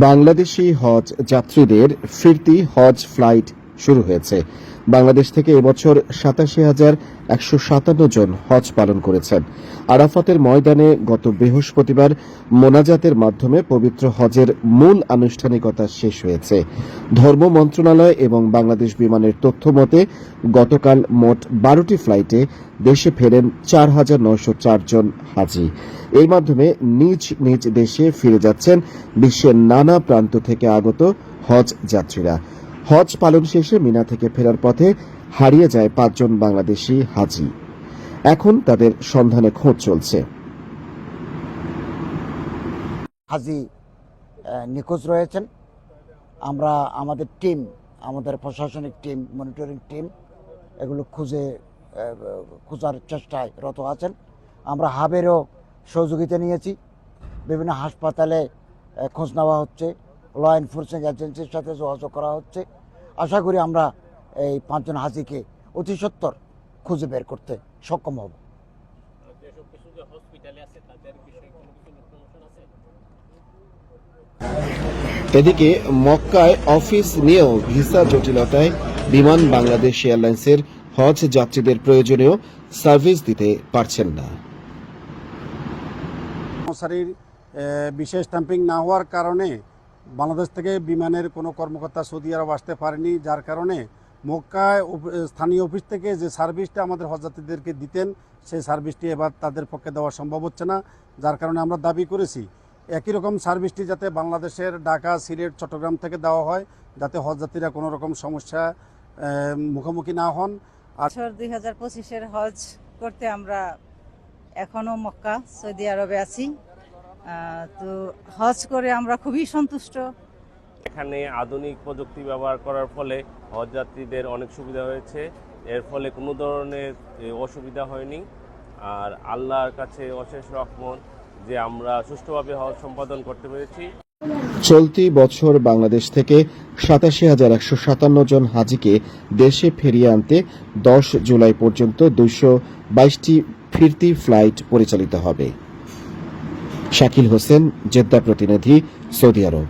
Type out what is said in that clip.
বাংলাদেশি হজ যাত্রীদের ফিরতি হজ ফ্লাইট শুরু হয়েছে। বাংলাদেশ থেকে এবছর সাতাশি হাজার একশো সাতান্ন জন হজ পালন করেছেন। আরাফাতের ময়দানে গত বৃহস্পতিবার মোনাজাতের মাধ্যমে পবিত্র হজের মূল আনুষ্ঠানিকতা শেষ হয়েছে। ধর্ম মন্ত্রণালয় এবং বাংলাদেশ বিমানের তথ্য মতে, গতকাল মোট বারোটি ফ্লাইটে দেশে ফেরেন চার হাজার নয়শো চার জন হাজি। এর মাধ্যমে নিজ নিজ দেশে ফিরে যাচ্ছেন বিশ্বের নানা প্রান্ত থেকে আগত হজ যাত্রীরা। হজ পালন শেষে মিনা থেকে ফেরার পথে হারিয়ে যায় পাঁচজন বাংলাদেশি হাজি। এখন তাদের সন্ধানে খোঁজ চলছে। হাজি নিখোঁজ রয়েছেন। আমরা আমাদের টিম, আমাদের প্রশাসনিক টিম, মনিটরিং টিম এগুলো খুঁজে খোঁজার চেষ্টায় রত আছেন। আমরা হাবেরও সহযোগিতা নিয়েছি। বিভিন্ন হাসপাতালে খোঁজ নেওয়া হচ্ছে। ল এনফোর্সিং এজেন্সির সাথে যোগাযোগ করা হচ্ছে। আশা করি আমরা এই পাঁচজন হাজিকে অতি সত্বর খুঁজে বের করতে সক্ষম হব। এদিকে মক্কায় অফিস নিয়েও ভিসা জটিলতায় বিমান বাংলাদেশ এয়ারলাইন্সের হজ যাত্রীদের প্রয়োজনীয় সার্ভিস দিতে পারছেন না। কর্মচারীর বিশেষ স্ট্যাম্পিং না হওয়ার কারণে বাংলাদেশ থেকে বিমানের কোনো কর্মকর্তা সৌদি আরব আসতে পারেনি, যার কারণে মক্কায় স্থানীয় অফিস থেকে যে সার্ভিসটা আমাদের হজযাত্রীদেরকে দিতেন, সেই সার্ভিসটি এবার তাদের পক্ষে দেওয়া সম্ভব হচ্ছে না, যার কারণে আমরা দাবি করেছি। একই রকম সার্ভিসটি যাতে বাংলাদেশের ঢাকা, সিলেট, চট্টগ্রাম থেকে দেওয়া হয়, যাতে হজযাত্রীরা কোনো রকম সমস্যা মুখোমুখি না হন। বছর দুই হাজার পঁচিশের হজ করতে আমরা এখনও মক্কা, সৌদি আরবে আছি। তো হজ করে আমরা খুবই সন্তুষ্ট। এখানে আধুনিক প্রযুক্তি ব্যবহার করার ফলে হজ যাত্রীদের অনেক সুবিধা হয়েছে। এর ফলে কোনো ধরনের অসুবিধা হয়নি। আর আল্লাহর কাছে অশেষ রহমত যে আমরা সুষ্ঠুভাবে হজ সম্পাদন করতে পেরেছি। চলতি বছর বাংলাদেশ থেকে সাতাশি হাজার একশো সাতান্ন জন হাজিকে দেশে ফিরিয়ে আনতে দশ জুলাই পর্যন্ত দুইশো বাইশটি ফিরতি ফ্লাইট পরিচালিত হবে। শাকিল হোসেন জেদ্দা প্রতিনিধি সৌদি আরব।